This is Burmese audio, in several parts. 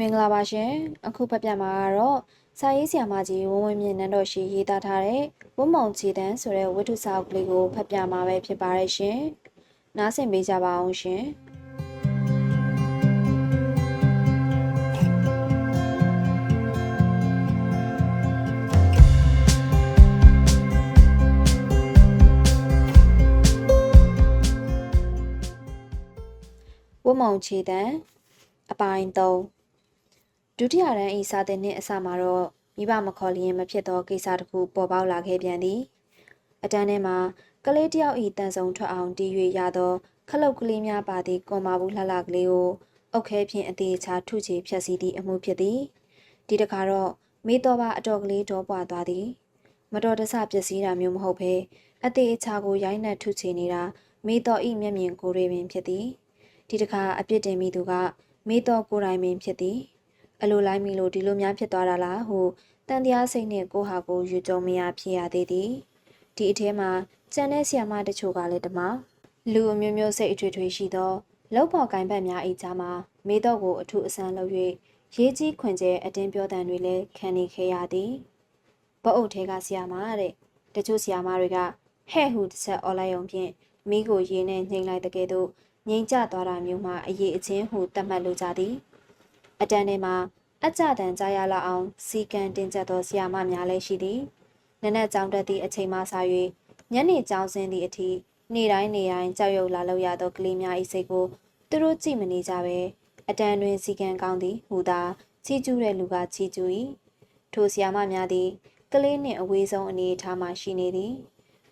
မင်္ဂလာပါရှင်အခုဖတ်ပြမှာကတော့စာရေးဆရာမကြီးဝင်းဝင်းမြင့်နန်းတော်ရှိရေးသားထားတဲ့ဝတ်မုံချီတန်းဆိုတဲ့ဝတ္ထုစာအုပ်ကလေးကိုဖတ်ပြမှာပဲဖြစ်ပါရဲ့ရှင်နားဆင်ပေးကြပါအောင်ရှင်ဝတ်မုံချီတန်းအပိုင်း3 ဒုတိယရန်ဤစာတင်နှင့်အစမှာတော့မိဘမခေါ်လျင်မဖြစ်သောကိစ္စတစ်ခုပေါ်ပေါက်လာခဲ့ပြန်သည်အတန်းထဲမှာကလေးတယောက်ဤတန်ဆုံထွက်အောင်တီး၍ရသောခလုတ်ကလေးများပါသည့်ကွန်မာဘူးလှလှကလေးကိုအုတ်ခဲဖြင့်အသေးချာထုချေဖြက်စီးသည့်အမှုဖြစ်သည်ဒီတခါတော့မေးတော်ပါအတော်ကလေးတော့ပွားသွားသည်မတော်တဆပျက်စီးတာမျိုးမဟုတ်ဘဲအသေးချာကိုရိုင်းနှက်ထုချေနေတာမေးတော်ဤမျက်မြင်ကိုယ်တွေပင်ဖြစ်သည်ဒီတခါအပြစ်တင်မိသူကမေးတော်ကိုယ်တိုင်ပင်ဖြစ်သည် အလိုလိုက်မိလို့ဒီလိုများဖြစ်သွားတာလားဟုတန်တရားစိတ်နဲ့ကိုဟာကိုယူကြုံမရဖြစ်ရသေးသည်ဒီအထဲမှာကျန်တဲ့ဆီယမတချို့ကလည်းတမလူအမျိုးမျိုးစိတ်အထွေထွေရှိသောလောက်ပေါ်ကိုင်ဘက်များအိကြားမှာမေတော့ကိုအထုအဆန်းလုပ်၍ရေးကြီးခွင်ကျဲအတင်းပြောတန်တွေလည်းခံနေခဲ့ရသည်ဘအုပ်ထဲကဆီယမတဲ့တချို့ဆီယမတွေကဟဲ့ဟူတစ်ချက်អော်လိုက်အောင်ဖြင့်မိကိုရေးနဲ့နှိမ်လိုက်တဲ့ကဲ့သို့ငိမ်ကျသွားတာမျိုးမှအရေးအချင်းဟုသတ်မှတ်လိုကြသည် အတန်းထဲမှာအကြတန်ကြားရလောက်အောင်စီကံတင်ကျက်သောဆရာမများလည်းရှိသည်နနက်ကြောင်တက်သည့်အချိန်မှစ၍ညနေကြောင်စင်းသည့်အထိနေ့တိုင်းနေ့တိုင်းကြောက်ရွံ့လာလို့ရသောကလေးများ၏စိတ်ကိုသူတို့ကြည့်မနေကြပဲအတန်းတွင်စီကံကောင်းသည်ဟူသာချီးကျူးတဲ့လူကချီးကျူး၏ထိုဆရာမများသည်ကလေးနှင့်အဝေးဆုံးအနေအထားမှရှိနေသည်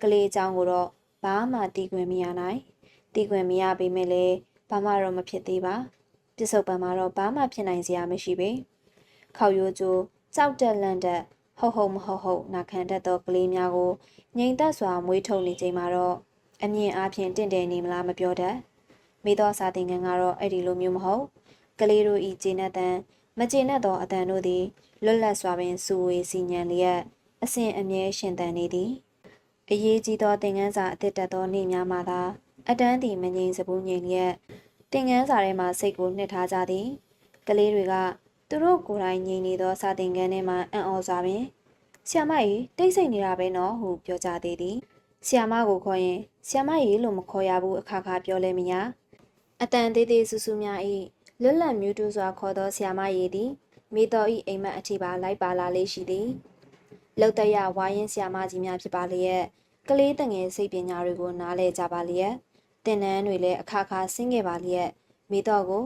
ကလေးအကြောင်းကိုတော့ဘာမှတီးခွင့်မရနိုင်တီးခွင့်မရပေမဲ့လည်းဘာမှတော့မဖြစ်သေးပါ ပစ္စုပန်မှာတော့ဘာမှဖြစ်နိုင်စရာမရှိပေ။ခေါရိုးကျိုးကြောက်တက်လန့်တက်ဟုတ်ဟုတ်မဟုတ်ဟုတ်နာခံတတ်သောကလေးများကိုငြိမ်သက်စွာမွေးထုတ်နေချိန်မှာတော့အမြင်အားဖြင့်တင့်တယ်နေမလားမပြောတတ်။မိသောစာသင်ခန်းကတော့အဲ့ဒီလိုမျိုးမဟုတ်။ကလေးတို့ဤကျေနပ်တန်မကျေနပ်သောအတန်တို့သည်လွတ်လပ်စွာပင်စူဝေစီညံလျက်အစဉ်အမြဲရှင်သန်နေသည်။အရေးကြီးသောသင်ခန်းစာအသစ်တက်သောနေ့များမှာသာအတန်းသည်မငြိမ်စပူးငြိမ်လျက် သင်ငန်းစာထဲမှာစိတ်ကိုနှစ်ထားကြသည်ကလေးတွေကသူတို့ကိုယ်တိုင်ငြိမ်နေသောစာသင်ခန်းထဲမှာအံ့ဩစွာပင်ဆီယမကြီးတိတ်ဆိတ်နေတာပဲနော်ဟုပြောကြသေးသည်ဆီယမကိုခေါ်ရင်ဆီယမကြီးလို့မခေါ်ရဘူးအခါခါပြောလဲမရအတန်သေးသေးဆူဆူများ၏လွတ်လပ်မြူးတူစွာခေါ်သောဆီယမကြီးသည်မိတော်၏အိမ်မက်အထိပါလိုက်ပါလာလေးရှိသည်လောက်တရဝိုင်းရင်ဆီယမကြီးများဖြစ်ပါလျက်ကလေးတငယ်စိတ်ပညာတွေကိုနားလဲကြပါလျက် တင်နန်းတွေလည်းအခါခါဆင်းခဲ့ပါလျက်မိတော့ကို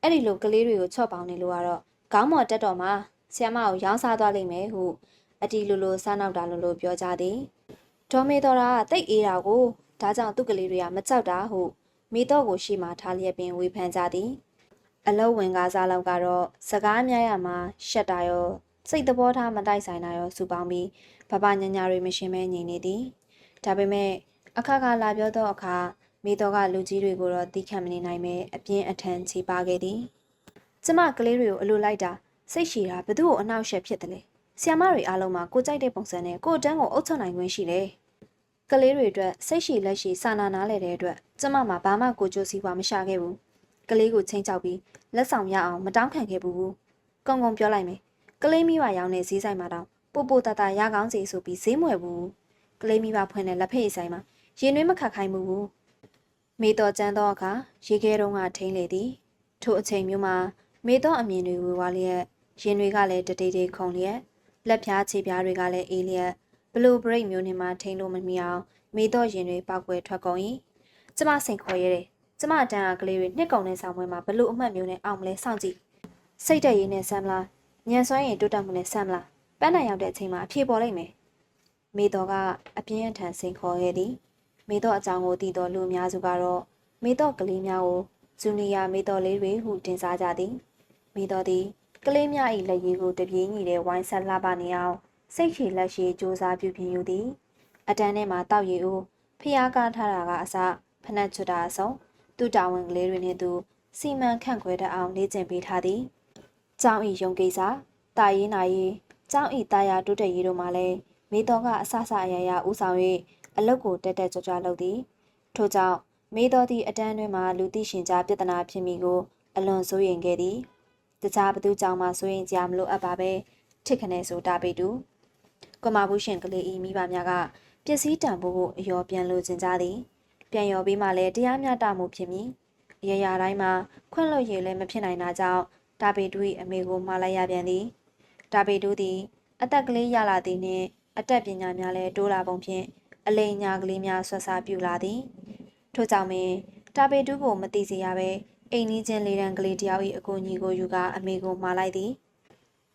အဲ့ဒီလိုကလေးတွေကိုချော့ပေါင်းနေလို့ကတော့ခေါင်းမော်တက်တော်မှာဆီယမကိုရောင်းစားသွားလိမ့်မယ်ဟုအတီလိုလိုစားနောက်တာလိုလိုပြောကြသည်ဒေါ်မေတော်ကတိတ်အေးတာကိုဒါကြောင့်သူ့ကလေးတွေကမကြောက်တာဟုမိတော့ကိုရှေ့မှာထားလျက်ပင်ဝေဖန်ကြသည်အလောဝင်ကားစားလောက်ကတော့စကားများရမှာရှက်တာရောစိတ်တဘောထားမတိုက်ဆိုင်တာရောစူပေါင်းပြီးဘဘညညာတွေမရှင်းမဲညီနေသည်ဒါပေမဲ့အခါခါလာပြောသောအခါ မိတော်ကလူကြီးတွေကိုတော့တီးခံမနေနိုင်ပဲအပြင်းအထန်ချေပါခဲ့သည်ကျမကလေးတွေကိုအလိုလိုက်တာစိတ်ရှည်တာဘသူ့ကိုအနှောက်အယှက်ဖြစ်တယ်လေဆီယမတွေအားလုံးမှာကိုကြိုက်တဲ့ပုံစံနဲ့ကိုတန်းကိုအုပ်ချုပ်နိုင်ခွင့်ရှိတယ်ကလေးတွေအတွက်စိတ်ရှည်လက်ရှည်စာနာနားလဲတဲ့အတွက်ကျမမှာဘာမှကိုကြိုးစည်းပွားမရှာခဲ့ဘူးကလေးကိုချင်းချောက်ပြီးလက်ဆောင်ရအောင်မတောင်းခံခဲ့ဘူးကုံကုံပြောလိုက်မယ်ကလေးမိဘရောင်းတဲ့ဈေးဆိုင်မှာတော့ပို့ပို့တတရကောင်းစီဆိုပြီးဈေးမွယ်ဘူးကလေးမိဘဖွင့်တဲ့လက်ဖက်ဆိုင်မှာရင်နှွေးမခတ်ခိုင်းဘူး မေတော်ကျန်းသောအခါရေခဲတုံးကထိန်လေသည် ထိုအချိန်မျိုးမှာမေတော်အမြင်တွေဝေဝါလျက်ရင်တွေကလည်းတတိတိခုန်လျက်လက်ဖြားခြေဖြားတွေကလည်းအေးလျက်ဘလိုဘရိတ်မျိုးနဲ့မှထိန်လို့မမီအောင်မေတော်ရင်တွေပောက်ကွယ်ထွက်ကုန်၏ကျမစိန်ခေါ်ရတယ်ကျမအတန်းအကလေးတွေနှစ်ကုန်တဲ့ဆောင်ပွဲမှာဘလို့အမှတ်မျိုးနဲ့အောင်မလဲစောင့်ကြည့်စိတ်တရည်နဲ့ဆမ်မလားညံစွမ်းရင်တိုးတက်မှုနဲ့ဆမ်မလားပန်းနိုင်ရောက်တဲ့အချိန်မှာအဖြေပေါ်လိမ့်မယ်မေတော်ကအပြင်းအထန်စိန်ခေါ်ခဲ့သည် မေတော့အကြောင်းကိုသိတော်လူအများစုကတော့မေတော့ကလေးများကိုဇူနီယာမေတော့လေးတွေဟုတင်စားကြသည်မေတော့သည်ကလေးများ၏လက်ရည်ကိုတပြေးညီတဲ့ဝိုင်းဆက်လှပနေအောင်စိတ်ရှည်လက်ရှည်စူးစားပြုပြင်ယူသည် အတန်းထဲမှာတောက်ရည်ဦးဖျားကားထားတာကအစဖနက်ချွတ်တာအစုံသူ့တာဝန်ကလေးတွေနဲ့သူစီမံခန့်ခွဲတတ်အောင်လေ့ကျင့်ပေးထားသည်ကျောင်းဤယုံကိစ္စတာရေးနာရေးကျောင်းဤတာယာတိုးတက်ရေးတို့မှာလည်းမေတော့ကအဆအဆအရာရာဥဆောင်၍ အလုတ်ကိုတက်တက်ကြွကြွလုပ်သည်ထို့ကြောင့်မေတော်သည့်အတန်းတွင်မှလူသိရှင်ကြားပြဿနာဖြစ်မိကိုအလွန်စိုးရိမ်ခဲ့သည်တခြားဘသူကြောင့်မှဆိုရင်ကြာမလို့အပ်ပါပဲထစ်ခနဲ့ဆိုတာပေတူကွန်မာဘူးရှင်ကလေးဤမိဘများကပစ္စည်းတန်ဖိုးကိုအယောပြန်လိုချင်ကြသည်ပြန်ရော်ပြီးမှလည်းတရားမျှတမှုဖြစ်မည်အရာရာတိုင်းမှာခွင့်လွှတ်ရည်လည်းမဖြစ်နိုင်တာကြောင့်တာပေတူ၏အမေကိုမှားလိုက်ရပြန်သည်တာပေတူသည် အသက်ကလေးရလာသည်နှင့်အသက်ပညာများလည်းတိုးလာပုံဖြင့် အလိမ်ညာကလေးများဆွတ်စားပြူလာသည်ထို့ကြောင့်ပင်တာပေတူကိုမသိစေရဘဲအိမ်နီးချင်းလေးတန်းကလေးတယောက်၏အကူအညီကိုယူကာအမေကိုမှားလိုက်သည်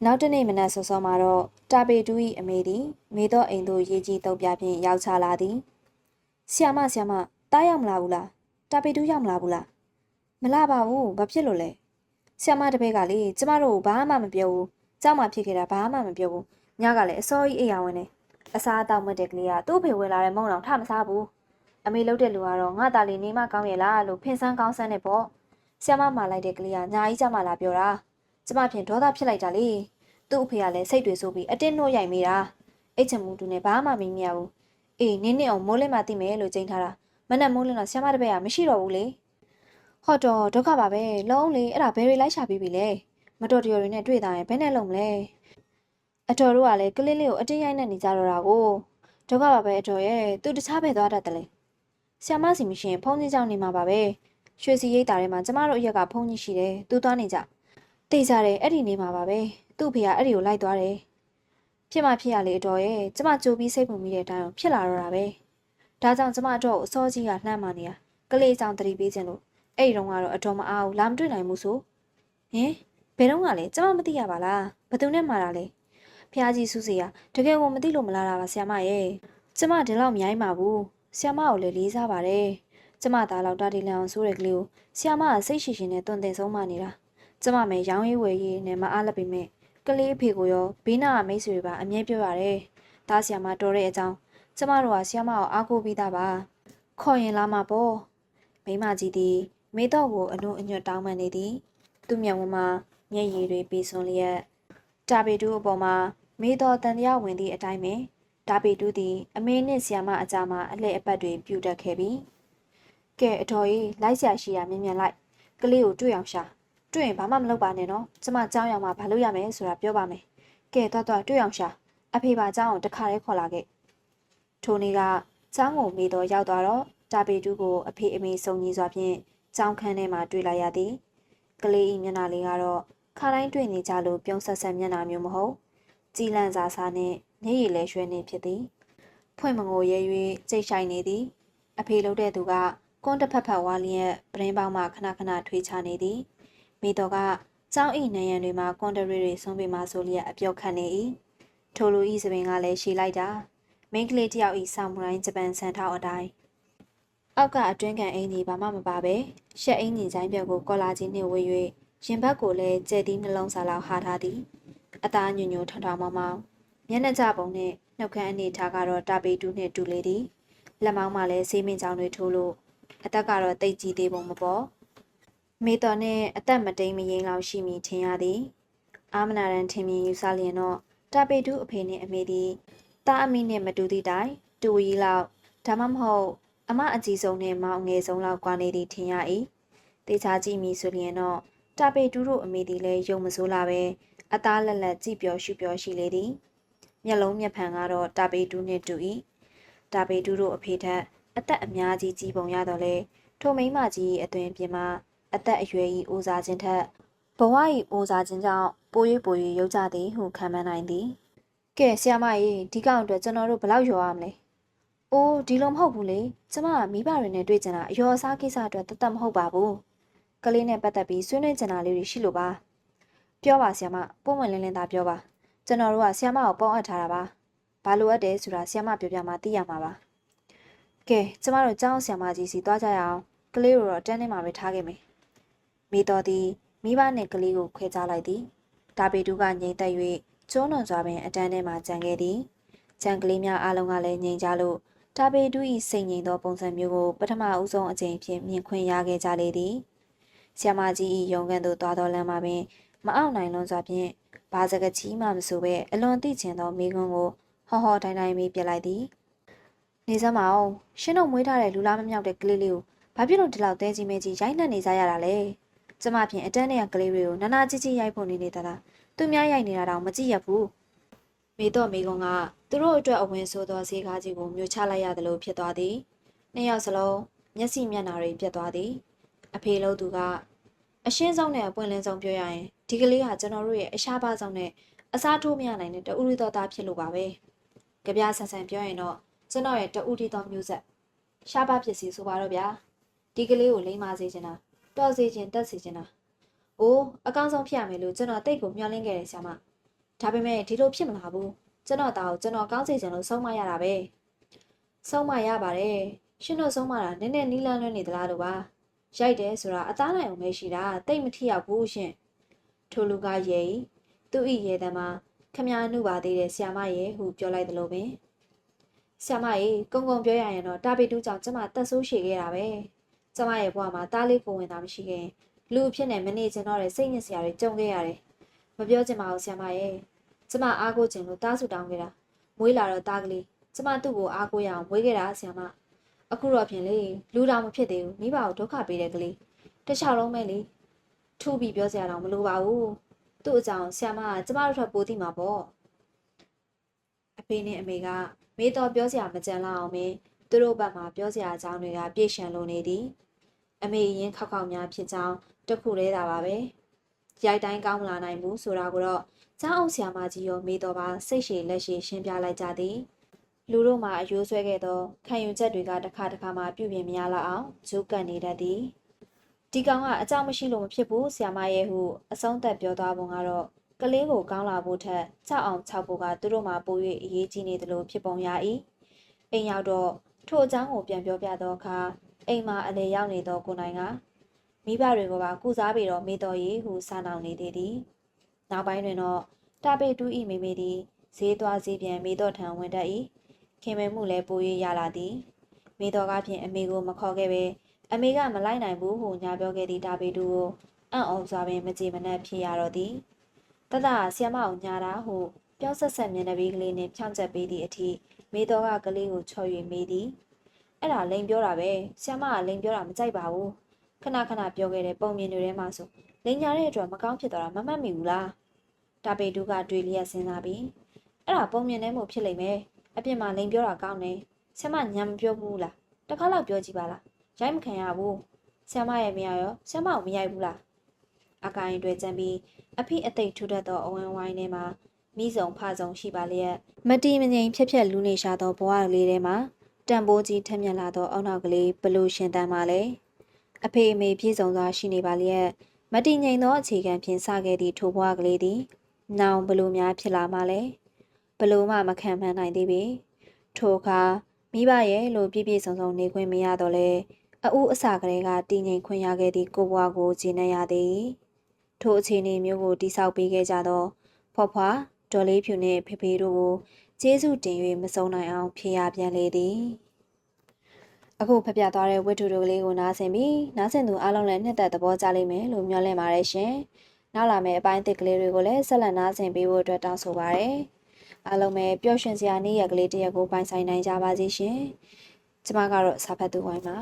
နောက်တနေ့မနက်စောစောမှာတော့တာပေတူ၏အမေသည်မေသောအိမ်သို့ရေကြီးတုပ်ပြဖြင့်ရောက်ချလာသည်ဆီယမဆီယမတားရောက်မလာဘူးလားတာပေတူရောက်မလာဘူးလားမလာပါဘူးဘာဖြစ်လို့လဲဆီယမတပည့်ကလေကျမတို့ဘာမှမပြောဘူးကြောက်မှဖြစ်ခဲ့တာဘာမှမပြောဘူးညကလည်းအစောကြီးအိပ်ရဝင်နေ အစားအသောက်မတဲ့ကလေးကသူ့ဖေဝင်လာတဲ့မုံတော်ထမစားဘူးအမေလှုပ်တဲ့လူကတော့ငါတာလီနေမကောင်းရဲ့လားလို့ဖင်ဆန်းကောင်းဆန်းနေပေါ့ဆ iam မမာလိုက်တဲ့ကလေးကညာကြီးကြမှာလာပြောတာကျမဖြင့်ဒေါသဖြစ်လိုက်တာလေသူ့အဖေကလည်းစိတ်တွေဆိုပြီးအတင်းနှို့ရိုက်မိတာအိတ်ချမှုတူနဲ့ဘာမှမမရဘူးအေးနင်းနင်းအောင်မိုးလင်းမှသိမယ်လို့ကြိမ်းထားတာမနဲ့မိုးလင်းတော့ဆ iam မတပည့်ကမရှိတော့ဘူးလေဟော့တော့ဒုက္ခပါပဲလုံးလေအဲ့ဒါဘယ်တွေလိုက်ရှာပြီးပြီလဲမတော်တရော်တွေနဲ့တွေ့တာရင်ဘယ်နဲ့လုံးမလဲ အတော်တို့ကလည်းကလေးလေးကိုအတင်းရိုက်နေနေကြတော့တာကိုဒုက္ခပါပဲအတော်ရဲ့သူတခြားပဲသွားတတ်တယ်လေဆ iam မစီမရှိရင်ဖုန်းကြီးကြောင်းနေမှာပါပဲရွှေစီရိတ်တာထဲမှာကျမတို့အရက်ကဖုန်းကြီးရှိတယ်သူသွားနေကြတိတ်ကြတယ်အဲ့ဒီနေမှာပါပဲသူ့ဖေကအဲ့ဒီကိုလိုက်သွားတယ်ဖြစ်မှဖြစ်ရလေအတော်ရဲ့ကျမကြိုပြီးစိတ်ပူမိတဲ့အတိုင်းဖြစ်လာတော့တာပဲဒါကြောင့်ကျမအတော့အစောကြီးကလှမ်းမာနေတာကလေးကြောင့်တတိပေးခြင်းလို့အဲ့ဒီတော့ကတော့အတော်မအားဘူးလာမတွေ့နိုင်ဘူးဆိုဟင်ဘယ်တော့ကလဲကျမမသိရပါလားဘသူနဲ့မှာတာလဲ ဖះကြီးစုစီကတကယ်ကိုမသိလို့မလာတာပါဆ iam မရဲ့ကျမဒီလောက်မရိုင်းပါဘူးဆ iam မကိုလည်းလေးစားပါတယ်ကျမသားလောက်တာဒီလန်အောင်ဆိုးတဲ့ကလေးကိုဆ iam မကစိတ်ရှိရှိနဲ့တွင်တင်ဆုံးမနေတာကျမမဲရောင်းရေးဝယ်ရေးနဲ့မအားလက်ပေမဲ့ကလေးအဖေကိုရောဘေးနာကမိတ်ဆွေပါအမြဲပြောရတယ်။ဒါဆီယမတော်တဲ့အကြောင်းကျမတို့ကဆီယမကိုအားကိုးပြီးသားပါ။ခေါ်ရင်လာမှာပေါ့။မိမကြီးသည်မေတော့ကိုအနှုံအညွတ်တောင်းပန်နေသည်။သူ့မျက်ဝန်းမှာမျက်ရည်တွေပြေစွန်လျက်တာပေတူအပေါ်မှာ မေတော့တန်တရားဝင်သည့်အတိုင်းပင်ဒါပေတူသည် အမေနှင့်ဆီယမအကြမှာအလှည့်အပတ်တွေပြူတက်ခဲ့ပြီ။ကဲအတော်ကြီးလိုက်ဆရာရှိရမြင်မြန်လိုက်ကလေးကိုတွေ့အောင်ရှာ။တွေ့ရင်ဘာမှမလုပ်ပါနဲ့နော်ကျမကြောင်းရမှာဘာလုပ်ရမလဲဆိုတာပြောပါမယ်ကဲတော့တော့တွေ့အောင်ရှာအဖေပါကြောင်းကိုတခါတည်းခေါ်လာခဲ့ထိုနေ့ကကျောင်းကိုမေးတော့ရောက်သွားတော့တာပေတူးကိုအဖေအမေစုံညီစွာဖြင့်ကျောင်းခန်းထဲမှာတွေ့လိုက်ရသည်ကလေးဤမျက်နှာလေးကတော့ခါတိုင်းတွေ့နေကြလို့ပြုံးဆက်ဆက်မျက်နှာမျိုးမဟုတ် ကြည်လန့်စားစားနဲ့မျက်ရည်လဲရွှဲနေဖြစ်သည်ဖွင့်မငိုရဲ၍ကြိတ်ဆိုင်နေသည်အဖေလှုပ်တဲ့သူကကွန်းတစ်ဖက်ဖက်ဝါလျက်ပရင်းပေါင်းမှခဏခဏထွေးချနေသည်မိတော်ကကျောင်းအိနရံတွေမှာကွန်တရီတွေဆုံးပေမှာဆိုလျက်အပြော့ခတ်နေ၏ထိုလူဤစပင်ကလည်းရှည်လိုက်တာမိန်းကလေးတယောက်ဤဆာမူရိုင်းဂျပန်ဆန်ထောက်အတိုင်းအောက်ကအတွင်းကန်အင်းကြီးဘာမှမပါပဲရှက်အင်းကြီးဆိုင်ပြောက်ကိုကော်လာကြီးနှင့်ဝေ၍ရင်ဘတ်ကိုလည်းကြဲသီးနှလုံးစာလောက်ဟာထားသည် အသားညွညွထောင်ထောင်မောင်းမောင်းမျက်နှာကျပုံနဲ့နှုတ်ခမ်းအနေထားကတော့တာပေတူးနှင့်တူလေသည်လက်မောင်းမှလည်းဆေးမင်းချောင်းတွေထိုးလို့အသက်ကတော့တိတ်ကြီးသေးပုံမပေါ်မေတော်နဲ့အသက်မတိမ်မရင်လောက်ရှိမိထင်ရသည်အာမနာရန်ထင်မြင်ယူဆလျင်တော့တာပေတူအဖေနဲ့အမေသည်တာအမိနဲ့မတူသည့်တိုင်တူရီလောက်ဒါမှမဟုတ် အမအကြီးဆုံးနဲ့မောင်ငယ်ဆုံးလောက်ကွာနေသည်ထင်ရ၏တေချာကြည့်မိဆိုလျင်တော့တာပေတူတို့အမေသည်လည်းယုံမစိုးလာပဲ အသားလက်လက်ကြည့်ပျော်ရှုပျော်ရှိလေသည်မျက်လုံးမျက်ဖန်ကတော့တာပေတူနှင့်တူ၏တာပေတူတို့အဖေထက်အသက်အများကြီးကြီးပုံရတော့လေထိုမိမကြီးအသွင်ပြင်မှာအသက်အရွယ်၏အိုစားခြင်းထက်ဘဝ၏အိုစားခြင်းကြောင့်ပို၍ပို၍ရုပ်ကြသည်ဟုခံမှန်းနိုင်သည်ကဲဆရာမကြီးဒီကောင်အတွက်ကျွန်တော်တို့ဘယ်လောက်ရောရမလဲအိုးဒီလိုမဟုတ်ဘူးလေကျမကမိဘတွေနဲ့တွေ့ကြတာအယောအစားကိစ္စအတွက်တသက်မဟုတ်ပါဘူးကလေးနဲ့ပတ်သက်ပြီးဆွေးနွေးကြတာလေးတွေရှိလို့ပါ ပြောပါဆရာမပုံမှန်လင်းလင်းသာပြောပါကျွန်တော်တို့ကဆရာမကိုပေါင်းအပ်ထားတာပါဘာလိုအပ်တယ်ဆိုတာဆရာမပြောပြမှသိရမှာပါကဲကျမတို့ကျောင်းဆရာမကြီးစီသွားကြရအောင်ကလေးကိုတော့တန်းထဲမှာပဲထားခဲ့မယ်မိတော်သည်မိဘနှင့်ကလေးကိုခွဲခြားလိုက်သည်ဒါပေတူကငြိမ်သက်၍ကျွန်းလွန်စွာပင်အတန်းထဲမှကြံခဲ့သည်ကြံကလေးများအားလုံးကလည်းငြိမ်ကြလို့ဒါပေတူ၏စိတ်ငြိမ်သောပုံစံမျိုးကိုပထမဦးဆုံးအကြိမ်ဖြင့်မြင်ခွင့်ရခဲ့ကြလေသည်ဆ iam မကြီး၏ရုံကန်သို့သွားသောလမ်းမှာပင် မအောင်နိုင်လွန်စွာဖြင့်ဘာစကချီမှမဆိုပဲအလွန်သိချင်သောမိကွန်းကိုဟောဟောတိုင်းတိုင်းမေးပြလိုက်သည်နေစမ်းမအောင်ရှင်းတော့မွေးထားတဲ့လူလားမမြောက်တဲ့ကလေးလေးကိုဘာဖြစ်လို့ဒီလောက်တဲကြီးမဲကြီးရိုက်နှက်နေကြရတာလဲကျမဖြင့်အတန်းနဲ့ကလေးတွေကိုနာနာကြည့်ကြည့်ရိုက်ဖို့နေနေတာလားသူများရိုက်နေတာတော့မကြည့်ရဘူးမေတော့မေကွန်ကသူတို့အတွက်အဝင်ဆိုသောဈေးကားကြီးကိုမြို့ချလိုက်ရတယ်လို့ဖြစ်သွားသည်နှစ်ယောက်စလုံးမျက်စိမျက်နှာတွေပြတ်သွားသည် အဖေလို့သူကအရှင်းဆုံးနဲ့အပွင့်လင်းဆုံးပြောရရင် ဒီကလေးကကျွန်တော်တို့ရဲ့အရှားပါဆောင်နဲ့အစားထိုးမရနိုင်တဲ့တူရီတော်သားဖြစ်လို့ပါပဲကြပြဆန်ဆန်ပြောရင်တော့ကျွန်တော်ရဲ့တူရီတော်မျိုးဆက်ရှားပါဖြစ်စီဆိုပါတော့ဗျာဒီကလေးကိုလိမ့်မစေချင်တာတော်စေချင်တက်စေချင်တာအိုးအကောင်းဆုံးဖြစ်ရမယ်လို့ကျွန်တော်တိတ်ကိုမျှော်လင့်ခဲ့တယ်ဆရာမဒါပေမဲ့ဒီလိုဖြစ်မလာဘူးကျွန်တော်သားကိုကျွန်တော်ကောင်းစေချင်လို့ဆုံးမရတာပဲဆုံးမရပါတယ်ရှင်တို့ဆုံးမတာနည်းနည်းနီးလန်းလွန်းနေသလားလို့ပါရိုက်တယ်ဆိုတာအသားနိုင်အောင်ပဲရှိတာတိတ်မထီရောက်ဘူးရှင် ထိုလူကယေဤသူဤရေတမ်းမှာခမည်းနုပါသေးတယ်ဆ iam မရေဟုပြောလိုက်သလိုပင်ဆ iam မရေကုံကုံပြောရရင်တော့တာပီတူးကြောင့်ကျမတက်ဆိုးရှည်ခဲ့တာပဲကျမရဲ့ဘဝမှာတားလေးကိုဝင်တာမရှိခင်လူအဖြစ်နဲ့မနေချင်တော့တဲ့စိတ်ညစ်စရာတွေကြုံခဲ့ရတယ်မပြောချင်ပါဘူးဆ iam မရေကျမအားကိုးခြင်းလို့တားဆူတောင်းခဲ့တာမွေးလာတော့တားကလေးကျမသူ့ကိုအားကိုးရအောင်မွေးခဲ့တာဆ iam မအခုတော့ဖြင့်လေလူတော်မဖြစ်သေးဘူးမိဘကိုဒုက္ခပေးတဲ့ကလေးတစ်ချောင်းလုံးပဲလေ ထူပြီးပြောစရာတော့မလိုပါဘူးသူ့အကြောင်းဆ iam မကကျမတို့ထပ်ပိုးသိမှာပေါ့အဖေနဲ့အမေကမေးတော့ပြောစရာမကြံလောက်အောင်မင်းသူတို့ဘက်မှာပြောစရာအကြောင်းတွေကပြည့်ရှံလို့နေသည်အမေရင်ခောက်ခောက်များဖြစ်ကြောင်းတခုတည်းတာပါပဲရိုက်တိုင်းကောင်းမလာနိုင်ဘူးဆိုတာကိုတော့ကျောင်းအောင်ဆရာမကြီးရောမေးတော့ပါစိတ်ရှည်လက်ရှည်ရှင်းပြလိုက်ကြသည်လူတို့မှာအယိုးဆွဲခဲ့သောခံယူချက်တွေကတစ်ခါတစ်ခါမှပြုပြင်မရလောက်အောင်ဂျုကန်နေတတ်သည် ဒီကောင်ကအကြောင်းမရှိလို့မဖြစ်ဘူးဆ iam မရဲ့ဟုအဆုံးသက်ပြောသွားပုံကတော့ကလေးကိုကောင်းလာဖို့ထက်ကြောက်အောင်ခြောက်ဖို့ကသူတို့မှာပို၍အရေးကြီးနေသလိုဖြစ်ပုံရ၏အိမ်ရောက်တော့ထိုအကြောင်းကိုပြန်ပြောပြသောအခါအိမ်မှာအလေရောက်နေသောကိုနိုင်ကမိဘတွေကိုပါကုစားပြီးတော့မေးတော်ရီဟုစာနောင်နေသေးသည်နောက်ပိုင်းတွင်တော့တာပေတူးဤမိမိသည်ဈေးသွားဈေးပြန်မေးတော်ထံဝင်တတ်၏ခင်မင်မှုလည်းပို၍ရလာသည်မေတော်ကဖြင့်အမေကိုမခေါ်ခဲ့ပဲ အမေကမလိုက်နိုင်ဘူးဟုညာပြောခဲ့သည့်တာပေတူကိုအံ့ဩစွာပင်မကြေမနက်ဖြစ်ရတော့သည်တတဆီယမအောင်ညာတာဟုပြောဆက်ဆက်မျက်နှာပေးကလေးနှင့်ဖြောင်းချက်ပေးသည့်အထိမေတော်ကကလေးကိုချော်၍မေးသည်အဲ့ဒါလိန်ပြောတာပဲဆီယမကလိန်ပြောတာမကြိုက်ပါဘူးခဏခဏပြောခဲ့တဲ့ပုံမြင်တွေထဲမှာဆိုလိန်ညာတဲ့အတွက်မကောင်းဖြစ်သွားတာမမှတ်မိဘူးလားတာပေတူကတွေးလျက်စဉ်းစားပြီးအဲ့ဒါပုံမြင်နေမှုဖြစ်လိမ့်မယ်အပြင်မှာလိန်ပြောတာကောင်းတယ်ဆီယမညံမပြောဘူးလားတခါတော့ပြောကြည့်ပါလား ရိုက်မခံရဘူးဆီယမရဲ့မရရောဆီယမကိုမရိုက်ဘူးလားအကိုင်းတွေကြံပြီးအဖိအသိပ်ထူထပ်သောအဝန်းဝိုင်းထဲမှာမိဆောင်ဖဆောင်ရှိပါလျက်မတီမငိမ်ဖြက်ဖြက်လူနေရှာသောဘဝကလေးထဲမှာတန်ဖိုးကြီးထက်မြက်လာသောအောက်နောက်ကလေးဘလို့ရှင်တန်းပါလဲအဖေအမေပြည့်စုံစွာရှိနေပါလျက်မတီငိမ်သောအခြေခံဖြင့်စခဲ့သည့်ထိုဘဝကလေးသည်နောင်ဘလို့များဖြစ်လာမှလဲဘလို့မှမခံမှန်းနိုင်သေးပေထိုအခါမိဘရဲ့လို့ပြည့်ပြည့်စုံစုံနေခွင့်မရတော့လဲ အဦးအစာကလေးကတည်ငြိမ်ခွင့်ရခဲ့သည့်ကိုဘွားကိုဂျင်းနေရသည်ထိုအခြေအနေမျိုးကိုတိဆောက်ပေးခဲ့ကြသောဖွားဖွားဒေါ်လေးဖြူနှင့်ဖေဖေတို့ကိုကျေးဇူးတင်၍မဆုံးနိုင်အောင်ဖြေရပြန်လေသည်အခုဖပြသွားတဲ့ဝတ္ထုတို့ကလေးကိုနားဆင်ပြီးနားဆင်သူအားလုံးလည်းနှစ်သက်သဘောကျလိမ့်မယ်လို့မျှော်လင့်ပါတယ်ရှင်နောက်လာမယ့်အပိုင်းသစ်ကလေးတွေကိုလည်းဆက်လက်နားဆင်ပေးဖို့အတွက်တောင်းဆိုပါရစေအားလုံးပဲပျော်ရွှင်စရာနေ့ရက်ကလေးတစ်ရက်ကိုပိုင်ဆိုင်နိုင်ကြပါစေရှင်ကျမကတော့စာဖတ်သူဝိုင်းပါ